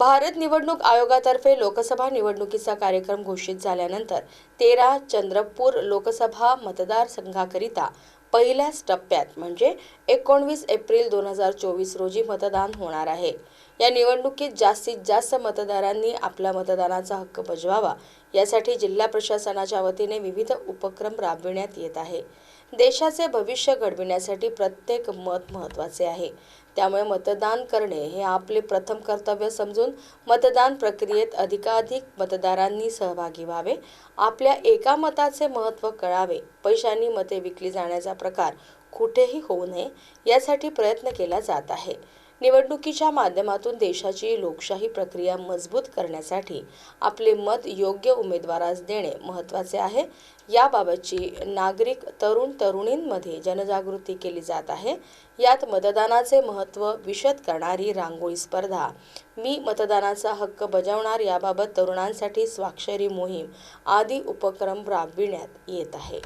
भारत निवडणूक आयोगातर्फे लोकसभा निवडणुकीचा कार्यक्रम घोषित झाल्यानंतर तेरा चंद्रपूर लोकसभा मतदारसंघाकरिता पहिल्याच टप्प्यात म्हणजे एकोणवीस एप्रिल दोन हजार चोवीस रोजी मतदान होणार आहे. या निवडणुकीत जास्तीत जास्त मतदारांनी आपला मतदानाचा हक्क बजवावा यासाठी जिल्हा प्रशासनाच्या वतीने विविध उपक्रम राबविण्यात येत आहे. देशाचे भविष्य घडविण्यासाठी प्रत्येक मत महत्त्वाचे आहे. त्यामुळे मतदान करणे हे आपले प्रथम कर्तव्य समजून मतदान प्रक्रियेत अधिकाधिक मतदारांनी सहभागी व्हावे आपल्या एका मताचे महत्त्व कळावे पैशांनी मते विकली जाण्याचा प्रकार कुठेही होऊ नये यासाठी प्रयत्न केला जात आहे. निवडणुकीच्या माध्यमातून देशाची लोकशाही प्रक्रिया मजबूत करण्यासाठी आपले मत योग्य उमेदवारास देणे महत्त्वाचे आहे. याबाबतची नागरिक तरुण तरुणींमध्ये जनजागृती केली जात आहे. यात मतदानाचे महत्त्व विशद करणारी रांगोळी स्पर्धा मी मतदानाचा हक्क बजावणार याबाबत तरुणांसाठी स्वाक्षरी मोहीम आदी उपक्रम राबविण्यात येत आहे.